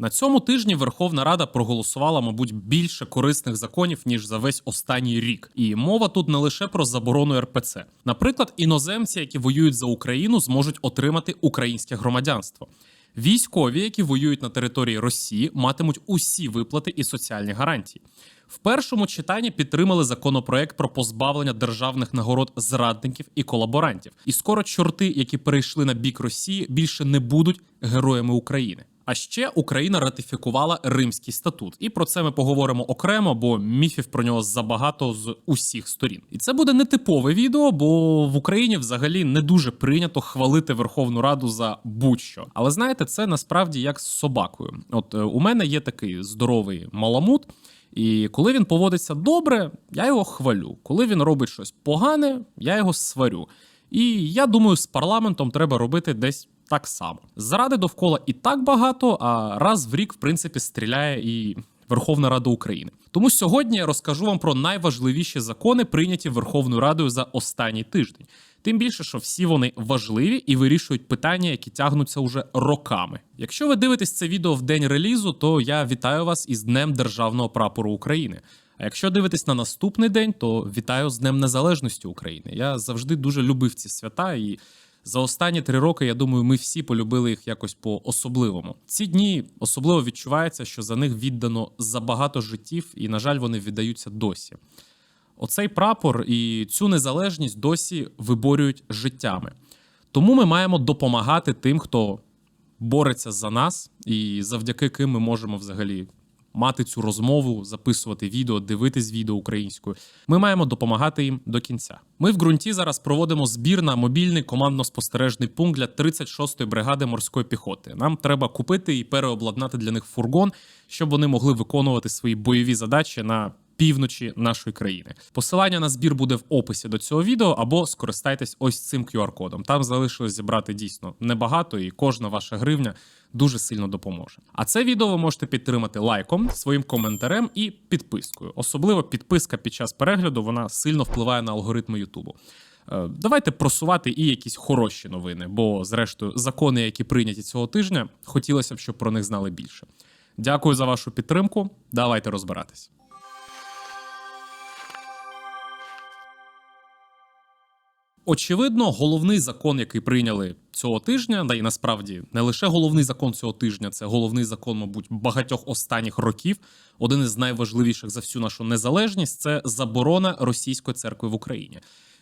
На цьому тижні Верховна Рада проголосувала, мабуть, більше корисних законів ніж за весь останній рік. І мова тут не лише про заборону РПЦ. Наприклад, іноземці, які воюють за Україну, зможуть отримати українське громадянство. Військові, які воюють на території Росії, матимуть усі виплати і соціальні гарантії. В першому читанні підтримали законопроект про позбавлення державних нагород зрадників і колаборантів. І скоро чорти, які перейшли на бік Росії, більше не будуть героями України. А ще Україна ратифікувала Римський статут, і про це ми поговоримо окремо, бо міфів про нього забагато з усіх сторін. І це буде нетипове відео, бо в Україні взагалі не дуже прийнято хвалити Верховну Раду за будь-що. Але знаєте, це насправді як з собакою. От е, у мене є такий здоровий маламут. І коли він поводиться добре, я його хвалю. Коли він робить щось погане, я його сварю. І я думаю, з парламентом треба робити десь так само. Зради довкола і так багато, а раз в рік, в принципі, стріляє і Верховна Рада України. Тому сьогодні я розкажу вам про найважливіші закони, прийняті Верховною Радою за останній тиждень. Тим більше, що всі вони важливі і вирішують питання, які тягнуться уже роками. Якщо ви дивитесь це відео в день релізу, то я вітаю вас із Днем Державного прапору України. А якщо дивитесь на наступний день, то вітаю з Днем Незалежності України. Я завжди дуже любив ці свята, і за останні три роки, я думаю, ми всі полюбили їх якось по особливому. Ці дні особливо відчувається, що за них віддано забагато життів, і, на жаль, вони віддаються досі. Оцей прапор і цю незалежність досі виборюють життями. Тому ми маємо допомагати тим, хто бореться за нас, і завдяки ким ми можемо взагалі мати цю розмову, записувати відео, дивитись відео українською. Ми маємо допомагати їм до кінця. Ми в ґрунті зараз проводимо збір на мобільний командно-спостережний пункт для 36-ї бригади морської піхоти. Нам треба купити і переобладнати для них фургон, щоб вони могли виконувати свої бойові задачі на півночі нашої країни. Посилання на збір буде в описі до цього відео, або скористайтесь ось цим QR-кодом. Там залишилось зібрати дійсно небагато, і кожна ваша гривня дуже сильно допоможе. А це відео ви можете підтримати лайком, своїм коментарем і підпискою. Особливо підписка під час перегляду вона сильно впливає на алгоритми Ютубу. Е, Давайте просувати і якісь хороші новини, бо, зрештою, закони, які прийняті цього тижня, хотілося б, щоб про них знали більше. Дякую за вашу підтримку. Давайте розбиратись. Очевидно, головний закон, який прийняли цього тижня, да і насправді не лише головний закон цього тижня, це головний закон, мабуть, багатьох останніх років. Один із найважливіших за всю нашу незалежність це заборона російської церкви в Україні.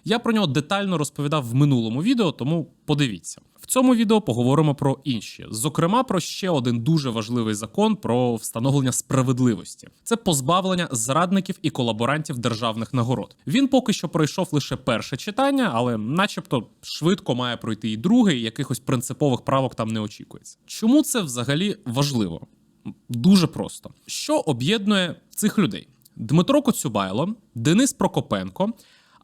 Я про нього детально розповідав в минулому відео, тому подивіться. В цьому відео поговоримо про інші, зокрема про ще один дуже важливий закон про встановлення справедливості. Це позбавлення зрадників і колаборантів державних нагород. Він поки що пройшов лише перше читання, але, начебто, швидко має пройти і друге, і якихось принципових правок там не очікується. Чому це взагалі важливо? Дуже просто. Що об'єднує цих людей? Дмитро Коцюбайло, Денис Прокопенко.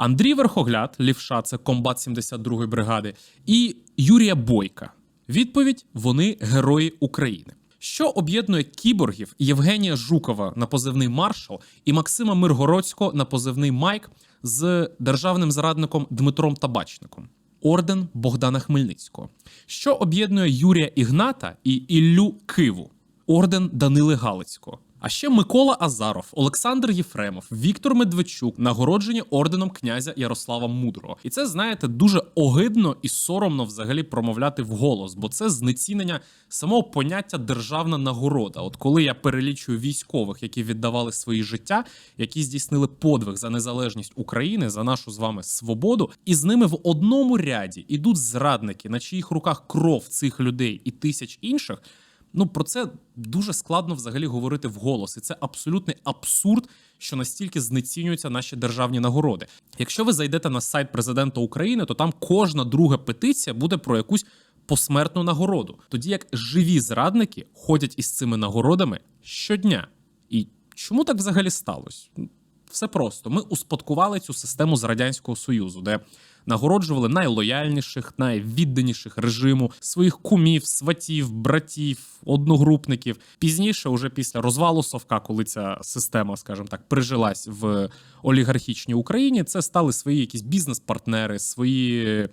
Андрій Верхогляд, лівша, це комбат 72-ї бригади, і Юрія Бойка. Відповідь: вони герої України. Що об'єднує кіборгів Євгенія Жукова на позивний маршал і Максима Миргородського на позивний Майк з державним зрадником Дмитром Табачником? Орден Богдана Хмельницького. Що об'єднує Юрія Ігната і Іллю Киву? Орден Данили Галицького. А ще Микола Азаров, Олександр Єфремов, Віктор Медведчук нагороджені орденом князя Ярослава Мудрого. І це знаєте дуже огидно і соромно взагалі промовляти вголос, бо це знецінення самого поняття державна нагорода. От коли я перелічую військових, які віддавали свої життя, які здійснили подвиг за незалежність України, за нашу з вами свободу, і з ними в одному ряді ідуть зрадники, на чиїх руках кров цих людей і тисяч інших. Ну про це дуже складно взагалі говорити вголос, і це абсолютний абсурд, що настільки знецінюються наші державні нагороди. Якщо ви зайдете на сайт президента України, то там кожна друга петиція буде про якусь посмертну нагороду, тоді як живі зрадники ходять із цими нагородами щодня. І чому так взагалі сталося? Все просто. Ми успадкували цю систему з радянського союзу, де нагороджували найлояльніших, найвідданіших режиму своїх кумів, сватів, братів, одногрупників. Пізніше, уже після розвалу Совка, коли ця система, скажімо так, прижилась в олігархічній Україні, це стали свої якісь бізнес-партнери, свої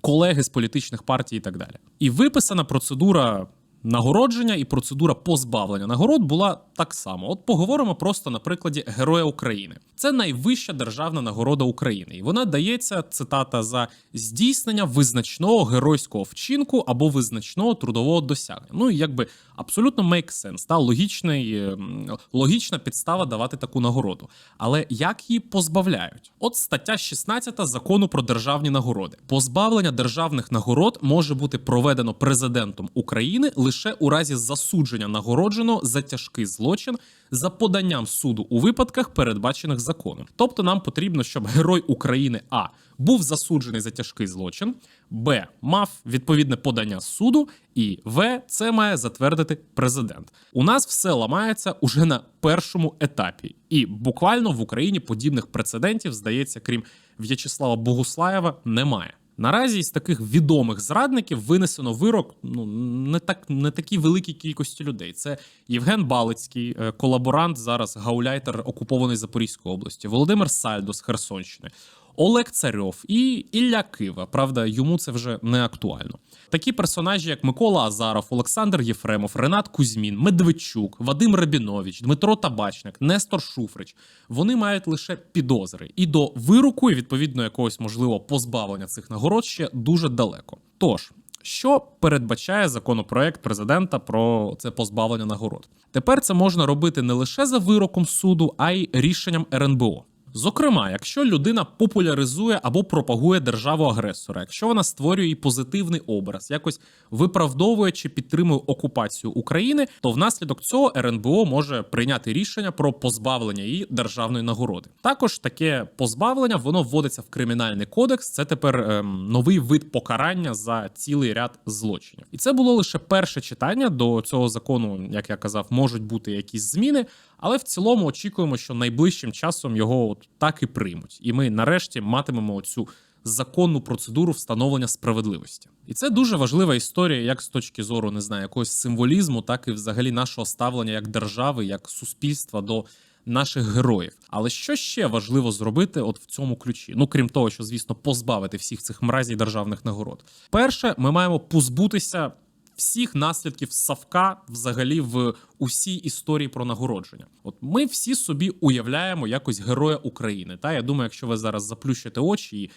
колеги з політичних партій і так далі. І виписана процедура нагородження і процедура позбавлення нагород була так само. От поговоримо просто на прикладі Героя України. Це найвища державна нагорода України, і вона дається цитата за здійснення визначного геройського вчинку або визначного трудового досягнення. Ну і якби абсолютно make sense, та логічний, ем, логічна підстава давати таку нагороду. Але як її позбавляють? От стаття 16 закону про державні нагороди. Позбавлення державних нагород може бути проведено президентом України лише у разі засудження нагородженого за тяжкий злочин за поданням суду у випадках, передбачених законом. Тобто нам потрібно, щоб герой України А був засуджений за тяжкий злочин, Б мав відповідне подання суду, і В це має затвердити президент. У нас все ламається уже на першому етапі, і буквально в Україні подібних прецедентів, здається, крім В'ячеслава Богуслаєва, немає. Наразі із таких відомих зрадників винесено вирок ну не так не такій великій кількості людей. Це Євген Балицький, е, колаборант зараз гауляйтер окупованої Запорізької області, Володимир Сальдо з Херсонщини, Олег Царьов і Ілля Кива. Правда, йому це вже не актуально. Такі персонажі, як Микола Азаров, Олександр Єфремов, Ренат Кузьмін, Медведчук, Вадим Рабінович, Дмитро Табачник, Нестор Шуфрич. Вони мають лише підозри, і до вироку, і відповідно якогось можливо позбавлення цих нагород ще дуже далеко. Тож. Що передбачає законопроект президента про це позбавлення нагород? Тепер це можна робити не лише за вироком суду, а й рішенням РНБО. Зокрема, якщо людина популяризує або пропагує державу агресора, якщо вона створює позитивний образ, якось виправдовує чи підтримує окупацію України, то внаслідок цього РНБО може прийняти рішення про позбавлення її державної нагороди. Також таке позбавлення воно вводиться в кримінальний кодекс. Це тепер ем, новий вид покарання за цілий ряд злочинів, і це було лише перше читання до цього закону, як я казав, можуть бути якісь зміни. Але в цілому очікуємо, що найближчим часом його от так і приймуть, і ми нарешті матимемо цю законну процедуру встановлення справедливості. І це дуже важлива історія, як з точки зору не знаю, якогось символізму, так і взагалі нашого ставлення як держави, як суспільства до. Наших героїв, але що ще важливо зробити, от в цьому ключі? Ну крім того, що звісно позбавити всіх цих мразій державних нагород. Перше, ми маємо позбутися всіх наслідків Савка взагалі в усій історії про нагородження. От ми всі собі уявляємо якось героя України. Та я думаю, якщо ви зараз заплющите очі і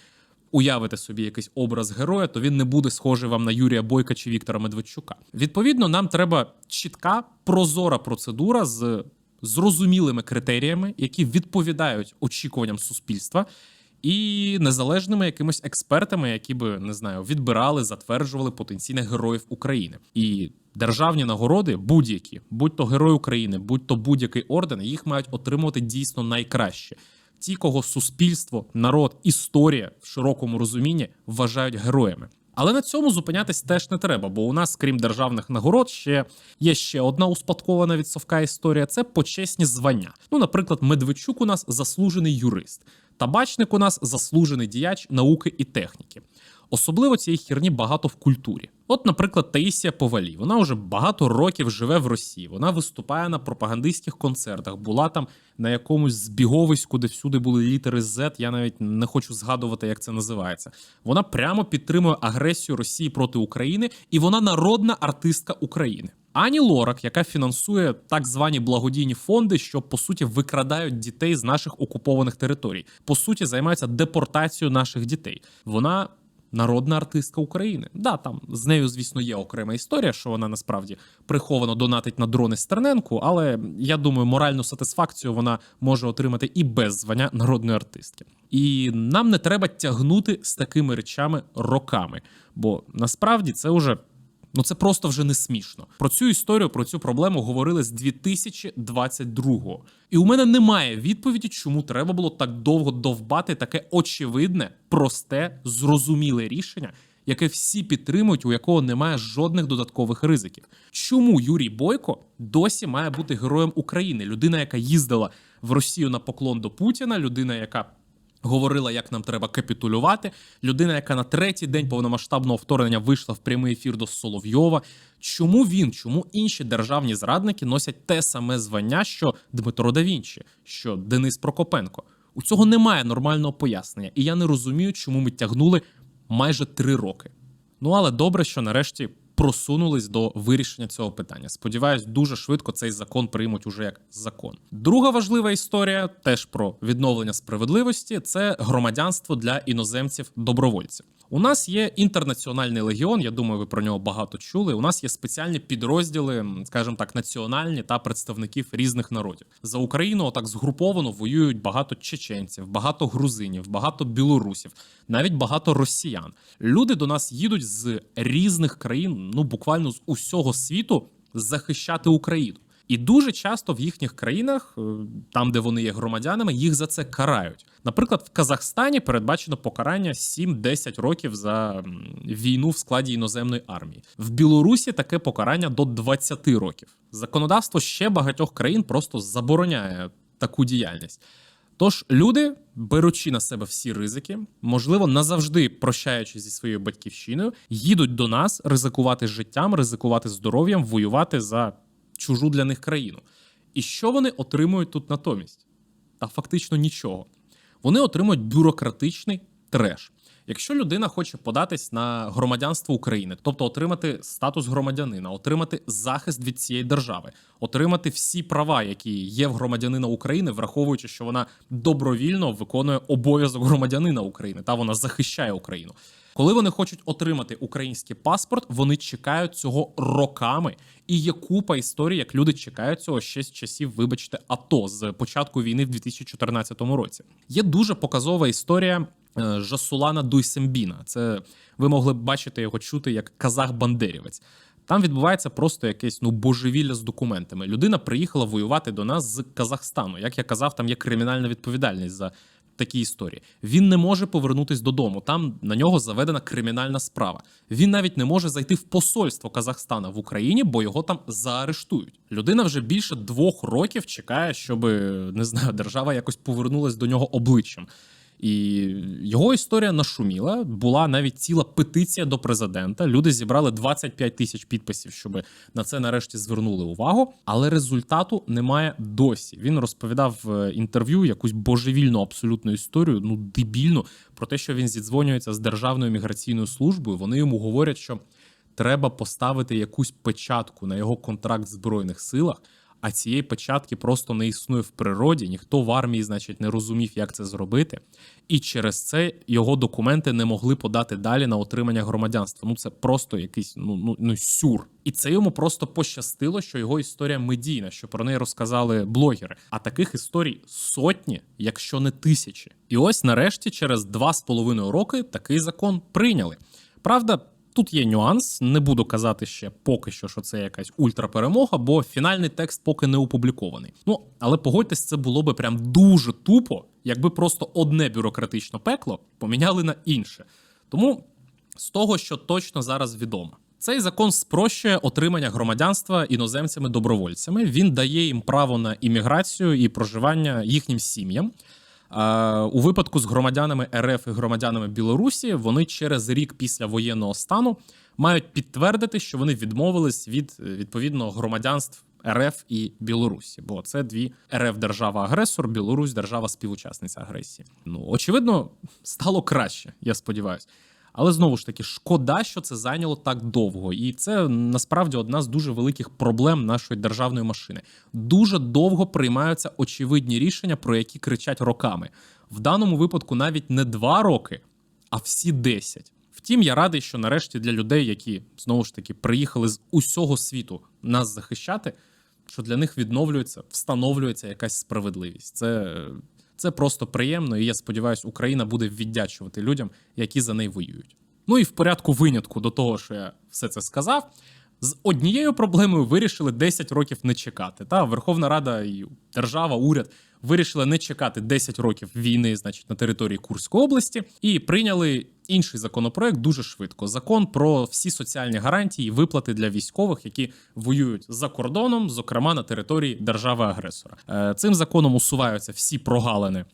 уявите собі якийсь образ героя, то він не буде схожий вам на Юрія Бойка чи Віктора Медведчука. Відповідно, нам треба чітка прозора процедура з зрозумілими критеріями, які відповідають очікуванням суспільства і незалежними якимось експертами, які би не знаю, відбирали, затверджували потенційних героїв України і. Державні нагороди, будь-які, будь то герой України, будь то будь-який орден, їх мають отримувати дійсно найкраще. Ті, кого суспільство, народ, історія в широкому розумінні вважають героями. Але на цьому зупинятись теж не треба, бо у нас, крім державних нагород, ще є ще одна успадкована від Совка історія це почесні звання. Ну, наприклад, Медведчук у нас заслужений юрист, табачник у нас заслужений діяч науки і техніки. Особливо цієї херні багато в культурі. От, наприклад, Таїсія Повалі. Вона вже багато років живе в Росії. Вона виступає на пропагандистських концертах, була там на якомусь збіговиську, де всюди були літери Z. Я навіть не хочу згадувати, як це називається. Вона прямо підтримує агресію Росії проти України, і вона народна артистка України. Ані Лорак, яка фінансує так звані благодійні фонди, що по суті викрадають дітей з наших окупованих територій, по суті, займаються депортацією наших дітей. Вона народна артистка України. Да, там з нею, звісно, є окрема історія, що вона насправді приховано донатить на дрони Стерненку, але я думаю, моральну сатисфакцію вона може отримати і без звання народної артистки. І нам не треба тягнути з такими речами роками, бо насправді це вже. Ну це просто вже не смішно. Про цю історію, про цю проблему говорили з 2022-го. І у мене немає відповіді, чому треба було так довго довбати таке очевидне, просте, зрозуміле рішення, яке всі підтримують, у якого немає жодних додаткових ризиків. Чому Юрій Бойко досі має бути героєм України? Людина, яка їздила в Росію на поклон до Путіна, людина, яка Говорила, як нам треба капітулювати. Людина, яка на третій день повномасштабного вторгнення вийшла в прямий ефір до Соловйова. Чому він, чому інші державні зрадники носять те саме звання, що Дмитро да Вінчі, що Денис Прокопенко? У цього немає нормального пояснення, і я не розумію, чому ми тягнули майже три роки. Ну але добре, що нарешті просунулись до вирішення цього питання. Сподіваюсь, дуже швидко цей закон приймуть уже як закон. Друга важлива історія, теж про відновлення справедливості, це громадянство для іноземців добровольців. У нас є інтернаціональний легіон. Я думаю, ви про нього багато чули. У нас є спеціальні підрозділи, скажімо так, національні та представників різних народів. За Україну отак згруповано воюють багато чеченців, багато грузинів, багато білорусів, навіть багато росіян. Люди до нас їдуть з різних країн, ну буквально з усього світу, захищати Україну. І дуже часто в їхніх країнах, е, там де вони є громадянами, їх за це карають. Наприклад, в Казахстані передбачено покарання 7-10 років за війну в складі іноземної армії. В Білорусі таке покарання до 20 років. Законодавство ще багатьох країн просто забороняє таку діяльність. Тож люди, беручи на себе всі ризики, можливо, назавжди прощаючись зі своєю батьківщиною, їдуть до нас ризикувати життям, ризикувати здоров'ям, воювати за чужу для них країну. І що вони отримують тут натомість? Та фактично нічого. Вони отримують бюрократичний треш. Якщо людина хоче податись на громадянство України, тобто отримати статус громадянина, отримати захист від цієї держави, отримати всі права, які є в громадянина України, враховуючи, що вона добровільно виконує обов'язок громадянина України та вона захищає Україну. Коли вони хочуть отримати український паспорт, вони чекають цього роками. І є купа історій, як люди чекають цього ще з часів, вибачте, АТО з початку війни в 2014 році. Є дуже показова історія Жасулана Дуйсембіна. Це ви могли б бачити його чути як казах-бандерівець. Там відбувається просто якесь ну божевілля з документами. Людина приїхала воювати до нас з Казахстану. Як я казав, там є кримінальна відповідальність за такі історії. Він не може повернутись додому. Там на нього заведена кримінальна справа. Він навіть не може зайти в посольство Казахстана в Україні, бо його там заарештують. Людина вже більше двох років чекає, щоб не знаю, держава якось повернулась до нього обличчям. І його історія нашуміла. Була навіть ціла петиція до президента. Люди зібрали 25 тисяч підписів, щоб на це нарешті звернули увагу. Але результату немає досі. Він розповідав в інтерв'ю якусь божевільну абсолютну історію, ну дебільну, про те, що він зідзвонюється з Державною міграційною службою. Вони йому говорять, що треба поставити якусь печатку на його контракт в збройних силах. А цієї печатки просто не існує в природі. Ніхто в армії, значить, не розумів, як це зробити. І через це його документи не могли подати далі на отримання громадянства. Ну це просто якийсь ну, ну, ну сюр. І це йому просто пощастило, що його історія медійна, що про неї розказали блогери. А таких історій сотні, якщо не тисячі. І ось нарешті, через два з половиною роки, такий закон прийняли. Правда. Тут є нюанс, не буду казати ще поки що, що це якась ультраперемога, бо фінальний текст поки не опублікований. Ну але погодьтесь, це було би прям дуже тупо, якби просто одне бюрократичне пекло поміняли на інше. Тому з того, що точно зараз відомо. Цей закон спрощує отримання громадянства іноземцями-добровольцями. Він дає їм право на імміграцію і проживання їхнім сім'ям. У випадку з громадянами РФ і громадянами Білорусі вони через рік після воєнного стану мають підтвердити, що вони відмовились від е, відповідно громадянств РФ і Білорусі, бо це дві РФ держава-агресор, Білорусь держава співучасниця агресії. Ну очевидно, стало краще, я сподіваюся. Але знову ж таки, шкода, що це зайняло так довго, і це насправді одна з дуже великих проблем нашої державної машини. Дуже довго приймаються очевидні рішення, про які кричать роками. В даному випадку навіть не два роки, а всі десять. Втім, я радий, що нарешті для людей, які знову ж таки приїхали з усього світу нас захищати, що для них відновлюється, встановлюється якась справедливість. Це це просто приємно, і я сподіваюся, Україна буде віддячувати людям, які за неї воюють. Ну і в порядку винятку до того, що я все це сказав. З однією проблемою вирішили 10 років не чекати. Та Верховна Рада і держава, уряд вирішили не чекати 10 років війни, значить, на території Курської області, і прийняли інший законопроект дуже швидко. Закон про всі соціальні гарантії і виплати для військових, які воюють за кордоном, зокрема на території держави-агресора. Е, Цим законом усуваються всі прогалини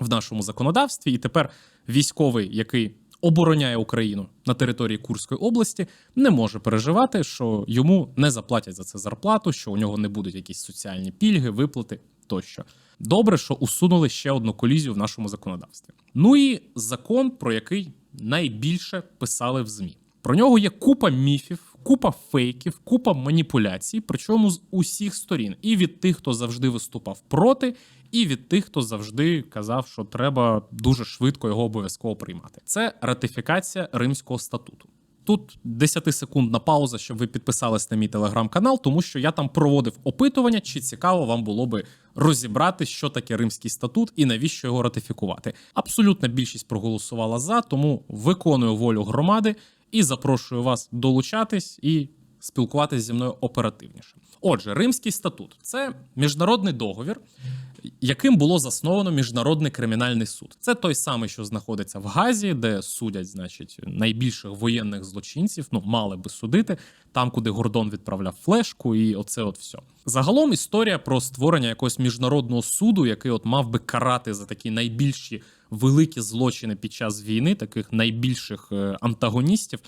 в нашому законодавстві, і тепер військовий, який обороняє Україну на території Курської області, не може переживати, що йому не заплатять за це зарплату, що у нього не будуть якісь соціальні пільги, виплати тощо. Добре, що усунули ще одну колізію в нашому законодавстві. Ну і закон, про який найбільше писали в ЗМІ. Про нього є купа міфів, купа фейків, купа маніпуляцій, причому з усіх сторін, і від тих, хто завжди виступав проти, і від тих, хто завжди казав, що треба дуже швидко його обов'язково приймати. Це ратифікація Римського статуту. Тут 10-секундна пауза, щоб ви підписались на мій телеграм-канал, тому що я там проводив опитування, чи цікаво вам було би розібрати, що таке Римський статут і навіщо його ратифікувати. Абсолютна більшість проголосувала за, тому виконую волю громади і запрошую вас долучатись і спілкуватися зі мною оперативніше. Отже, Римський статут це міжнародний договір, яким було засновано міжнародний кримінальний суд. Це той самий, що знаходиться в Газі, де судять, значить, найбільших воєнних злочинців. Ну, мали би судити там, куди Гордон відправляв флешку, і оце от все. Загалом історія про створення якогось міжнародного суду, який от мав би карати за такі найбільші великі злочини під час війни, таких найбільших е, антагоністів.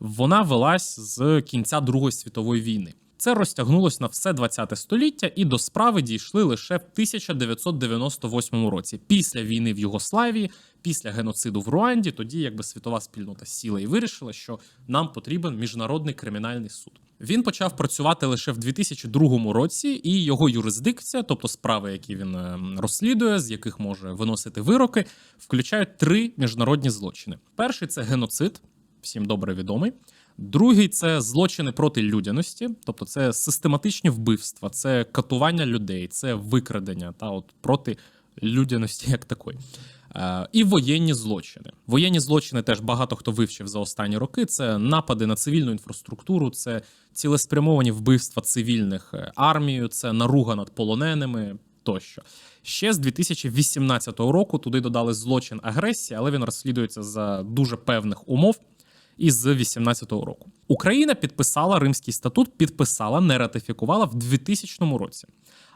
Вона велась з кінця Другої світової війни. Це розтягнулось на все 20 століття, і до справи дійшли лише в 1998 році, після війни в Югославії, після геноциду в Руанді. Тоді якби світова спільнота сіла і вирішила, що нам потрібен міжнародний кримінальний суд. Він почав працювати лише в 2002 році, і його юрисдикція, тобто справи, які він е, розслідує, з яких може виносити вироки, включають три міжнародні злочини. Перший це геноцид, всім добре відомий. Другий це злочини проти людяності, тобто це систематичні вбивства, це катування людей, це викрадення та от проти людяності як такої. Е, І воєнні злочини. Воєнні злочини теж багато хто вивчив за останні роки. Це напади на цивільну інфраструктуру, це цілеспрямовані вбивства цивільних е, армією, це наруга над полоненими тощо. Ще з 2018 року туди додали злочин агресії, але він розслідується за дуже певних умов із 18-го року. Україна підписала Римський статут, підписала, не ратифікувала в 2000 році.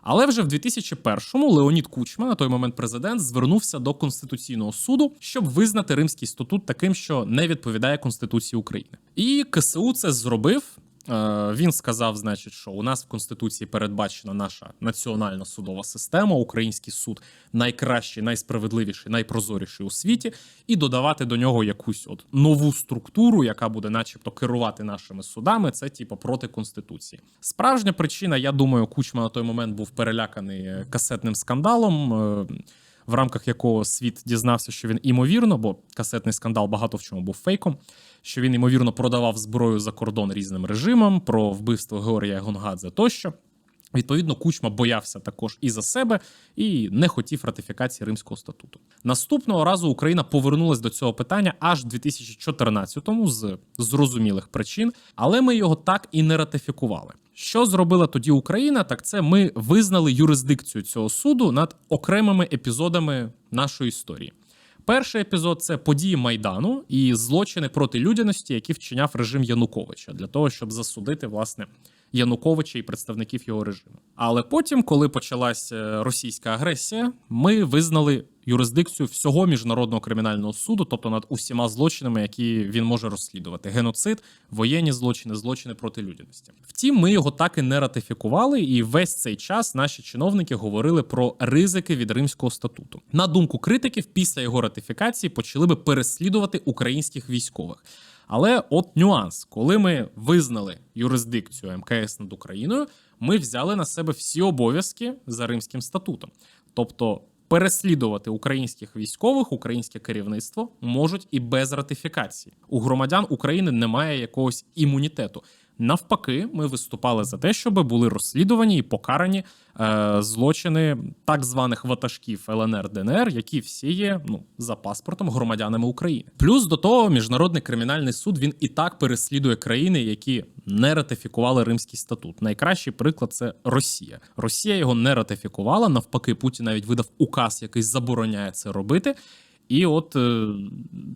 Але вже в 2001-му Леонід Кучма, на той момент президент, звернувся до Конституційного суду, щоб визнати Римський статут таким, що не відповідає Конституції України. І КСУ це зробив. Е, Він сказав, значить, що у нас в конституції передбачена наша національна судова система, український суд найкращий, найсправедливіший, найпрозоріший у світі, і додавати до нього якусь от нову структуру, яка буде, начебто, керувати нашими судами. Це типу проти конституції. Справжня причина, я думаю, Кучма на той момент був переляканий е, касетним скандалом. е, В рамках якого світ дізнався, що він імовірно, бо касетний скандал багато в чому був фейком, що він ймовірно продавав зброю за кордон різним режимам, про вбивство Георгія Гонгадзе тощо. Відповідно, Кучма боявся також і за себе, і не хотів ратифікації Римського статуту. Наступного разу Україна повернулась до цього питання аж в 2014-му з зрозумілих причин, але ми його так і не ратифікували. Що зробила тоді Україна? Так це ми визнали юрисдикцію цього суду над окремими епізодами нашої історії. Перший епізод це події майдану і злочини проти людяності, які вчиняв режим Януковича, для того, щоб засудити власне Януковича і представників його режиму. Але потім, коли почалася російська агресія, ми визнали юрисдикцію всього міжнародного кримінального суду, тобто над усіма злочинами, які він може розслідувати: геноцид, воєнні злочини, злочини проти людяності. Втім, ми його так і не ратифікували, і весь цей час наші чиновники говорили про ризики від Римського статуту. На думку критиків, після його ратифікації почали би переслідувати українських військових. Але от нюанс, коли ми визнали юрисдикцію МКС над Україною, ми взяли на себе всі обов'язки за Римським статутом. Тобто переслідувати українських військових, українське керівництво можуть і без ратифікації. У громадян України немає якогось імунітету. Навпаки, ми виступали за те, щоб були розслідувані і покарані е, злочини так званих ватажків ЛНР ДНР, які всі є ну за паспортом громадянами України. Плюс до того, міжнародний кримінальний суд він і так переслідує країни, які не ратифікували Римський статут. Найкращий приклад це Росія. Росія його не ратифікувала. Навпаки, Путін навіть видав указ, який забороняє це робити. І от е,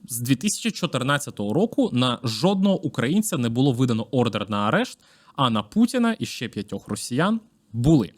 з 2014 року на жодного українця не було видано ордер на арешт, а на Путіна і ще п'ятьох росіян були.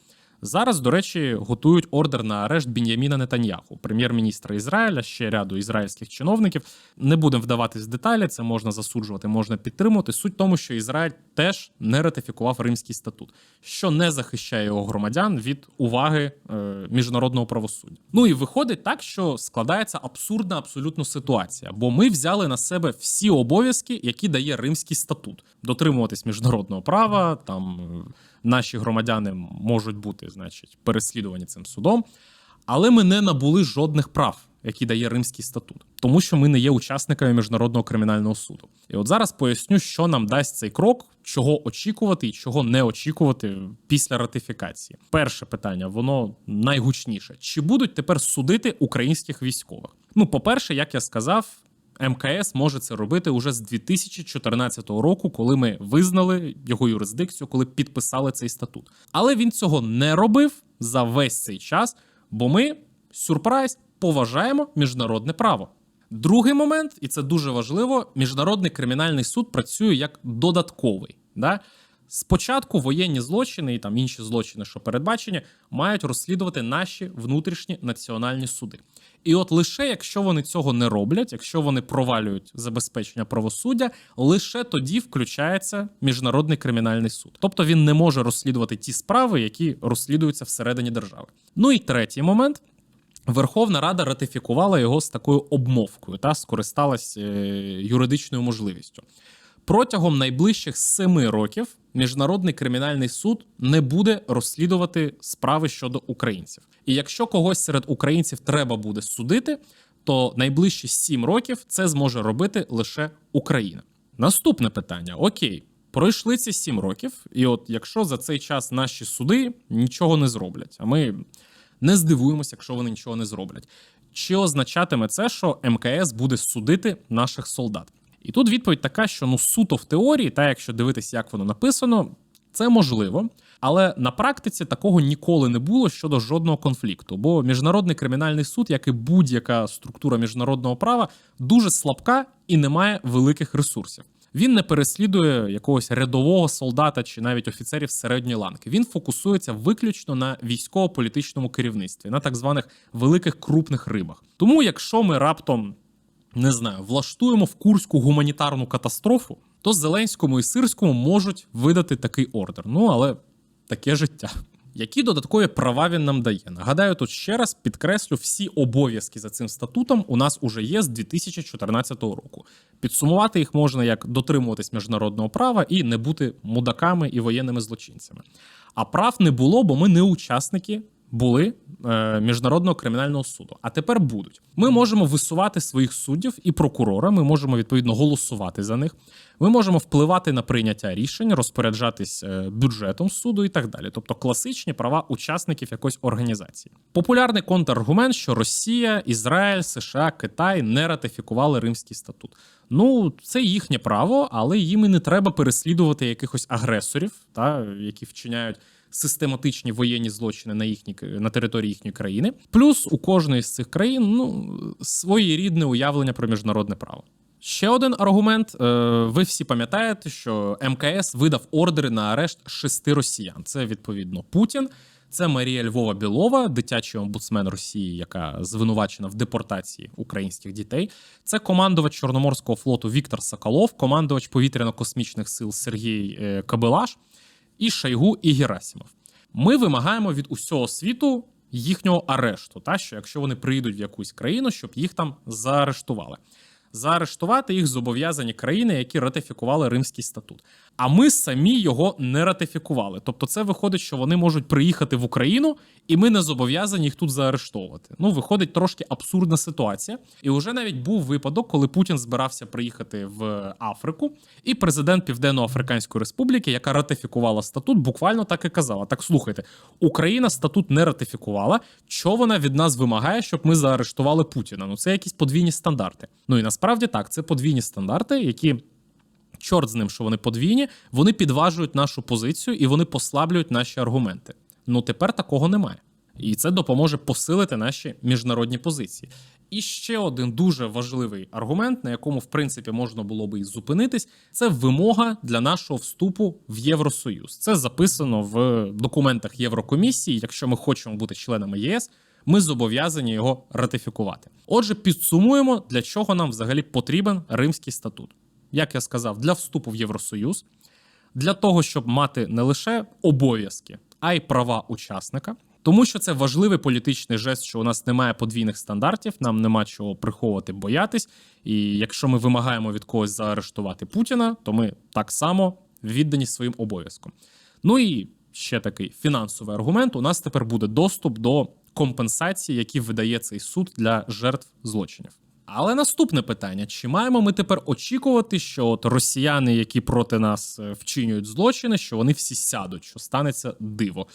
Зараз, до речі, готують ордер на арешт Бін'яміна Нетаньяху, прем'єр-міністра Ізраїля, ще ряду ізраїльських чиновників. Не будемо вдаватись в деталі, це можна засуджувати, можна підтримувати. Суть в тому, що Ізраїль теж не ратифікував Римський статут, що не захищає його громадян від уваги е, міжнародного правосуддя. Ну і виходить так, що складається абсурдна абсолютно ситуація, бо ми взяли на себе всі обов'язки, які дає Римський статут, дотримуватись міжнародного права. Там е, наші громадяни можуть бути, значить, переслідувані цим судом, але ми не набули жодних прав. Які дає Римський статут, тому що ми не є учасниками міжнародного кримінального суду. І от зараз поясню, що нам дасть цей крок, чого очікувати і чого не очікувати після ратифікації. Перше питання, воно найгучніше: чи будуть тепер судити українських військових? Ну, по-перше, як я сказав, МКС може це робити уже з 2014 року, коли ми визнали його юрисдикцію, коли підписали цей статут. Але він цього не робив за весь цей час, бо ми сюрприз поважаємо міжнародне право. Другий момент, і це дуже важливо: міжнародний кримінальний суд працює як додатковий. Да? Спочатку воєнні злочини і там інші злочини, що передбачені, мають розслідувати наші внутрішні національні суди. І от лише якщо вони цього не роблять, якщо вони провалюють забезпечення правосуддя, лише тоді включається міжнародний кримінальний суд. Тобто він не може розслідувати ті справи, які розслідуються всередині держави. Ну і третій момент. Верховна Рада ратифікувала його з такою обмовкою та скористалась е, юридичною можливістю. Протягом найближчих семи років міжнародний кримінальний суд не буде розслідувати справи щодо українців. І якщо когось серед українців треба буде судити, то найближчі сім років це зможе робити лише Україна. Наступне питання: Окей, пройшли ці сім років, і от якщо за цей час наші суди нічого не зроблять, а ми не здивуємося, якщо вони нічого не зроблять. Чи означатиме це, що МКС буде судити наших солдат? І тут відповідь така, що ну суто в теорії, та якщо дивитися, як воно написано, це можливо. Але на практиці такого ніколи не було щодо жодного конфлікту. Бо міжнародний кримінальний суд, як і будь-яка структура міжнародного права, дуже слабка і не має великих ресурсів. Він не переслідує якогось рядового солдата чи навіть офіцерів середньої ланки. Він фокусується виключно на військово-політичному керівництві, на так званих великих крупних рибах. Тому, якщо ми раптом не знаю, влаштуємо в Курську гуманітарну катастрофу, то Зеленському і Сирському можуть видати такий ордер. Ну але таке життя. Які додаткові права він нам дає? Нагадаю, тут ще раз підкреслю, всі обов'язки за цим статутом у нас уже є з 2014 року. Підсумувати їх можна як дотримуватись міжнародного права і не бути мудаками і воєнними злочинцями. А прав не було, бо ми не учасники були е, міжнародного кримінального суду, а тепер будуть. Ми можемо висувати своїх суддів і прокурора. Ми можемо відповідно голосувати за них. Ми можемо впливати на прийняття рішень, розпоряджатись е, бюджетом суду і так далі. Тобто класичні права учасників якоїсь організації. Популярний контраргумент, що Росія, Ізраїль, США, Китай не ратифікували Римський статут. Ну, це їхнє право, але їм і не треба переслідувати якихось агресорів, та які вчиняють систематичні воєнні злочини на їхні на території їхньої країни. Плюс у кожної з цих країн ну своєрідне уявлення про міжнародне право. Ще один аргумент. Е, ви всі пам'ятаєте, що МКС видав ордери на арешт шести росіян. Це відповідно Путін. Це Марія Львова Білова, дитячий омбудсмен Росії, яка звинувачена в депортації українських дітей. Це командувач Чорноморського флоту Віктор Соколов, командувач повітряно-космічних сил Сергій е, Кабелаш і Шайгу і Герасимов. Ми вимагаємо від усього світу їхнього арешту, та що якщо вони приїдуть в якусь країну, щоб їх там заарештували. Заарештувати їх зобов'язані країни, які ратифікували Римський статут. А ми самі його не ратифікували. Тобто, це виходить, що вони можуть приїхати в Україну, і ми не зобов'язані їх тут заарештовувати. Ну, виходить трошки абсурдна ситуація. І вже навіть був випадок, коли Путін збирався приїхати в Африку, і президент Південно-Африканської Республіки, яка ратифікувала статут, буквально так і казала: так слухайте, Україна статут не ратифікувала. Що вона від нас вимагає, щоб ми заарештували Путіна? Ну це якісь подвійні стандарти. Ну і насправді так, це подвійні стандарти, які чорт з ним, що вони подвійні, вони підважують нашу позицію і вони послаблюють наші аргументи. Ну тепер такого немає. І це допоможе посилити наші міжнародні позиції. І ще один дуже важливий аргумент, на якому в принципі можна було би і зупинитись, це вимога для нашого вступу в Євросоюз. Це записано в документах Єврокомісії. Якщо ми хочемо бути членами ЄС, ми зобов'язані його ратифікувати. Отже, підсумуємо, для чого нам взагалі потрібен Римський статут. Як я сказав, для вступу в Євросоюз, для того, щоб мати не лише обов'язки, а й права учасника. Тому що це важливий політичний жест, що у нас немає подвійних стандартів, нам нема чого приховувати, боятись. І якщо ми вимагаємо від когось заарештувати Путіна, то ми так само віддані своїм обов'язкам. Ну і ще такий фінансовий аргумент: у нас тепер буде доступ до компенсації, які видає цей суд для жертв злочинів. Але наступне питання: чи маємо ми тепер очікувати, що от росіяни, які проти нас е, вчинюють злочини, що вони всі сядуть, що станеться диво?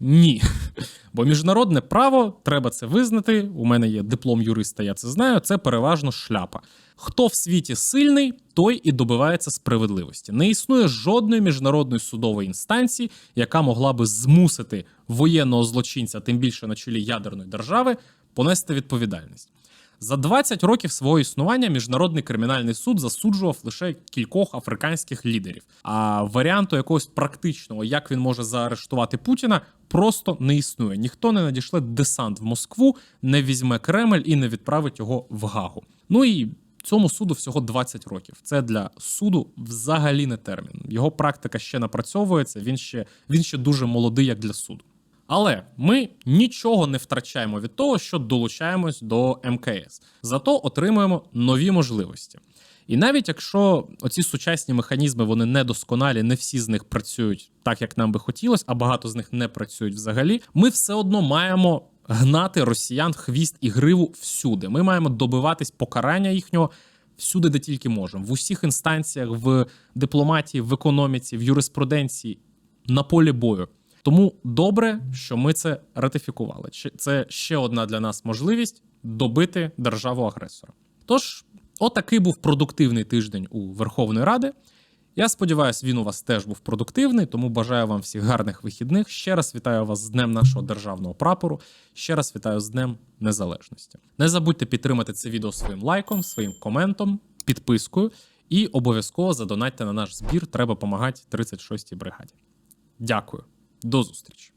Ні. Бо міжнародне право, треба це визнати. У мене є диплом юриста, я це знаю. Це переважно шляпа. Хто в світі сильний, той і добивається справедливості. Не існує жодної міжнародної судової інстанції, яка могла би змусити воєнного злочинця, тим більше на чолі ядерної держави, понести відповідальність. За 20 років свого існування міжнародний кримінальний суд засуджував лише кількох африканських лідерів. А варіанту якогось практичного, як він може заарештувати Путіна, просто не існує. Ніхто не надішле десант в Москву, не візьме Кремль і не відправить його в Гагу. Ну і цьому суду всього 20 років. Це для суду взагалі не термін. Його практика ще напрацьовується. Він ще він ще дуже молодий, як для суду. Але ми нічого не втрачаємо від того, що долучаємось до МКС, зато отримуємо нові можливості. І навіть якщо оці сучасні механізми вони недосконалі, не всі з них працюють так, як нам би хотілося, а багато з них не працюють взагалі. Ми все одно маємо гнати росіян хвіст і гриву всюди. Ми маємо добиватись покарання їхнього всюди, де тільки можемо, в усіх інстанціях, в дипломатії, в економіці, в юриспруденції, на полі бою. Тому добре, що ми це ратифікували. Це ще одна для нас можливість добити державу агресора. Тож, отакий був продуктивний тиждень у Верховної Ради. Я сподіваюся, він у вас теж був продуктивний, тому бажаю вам всіх гарних вихідних. Ще раз вітаю вас з Днем нашого державного прапору. Ще раз вітаю з Днем Незалежності. Не забудьте підтримати це відео своїм лайком, своїм коментом, підпискою і обов'язково задонатьте на наш збір. Треба допомагати 36-й бригаді. Дякую, до зустрічі.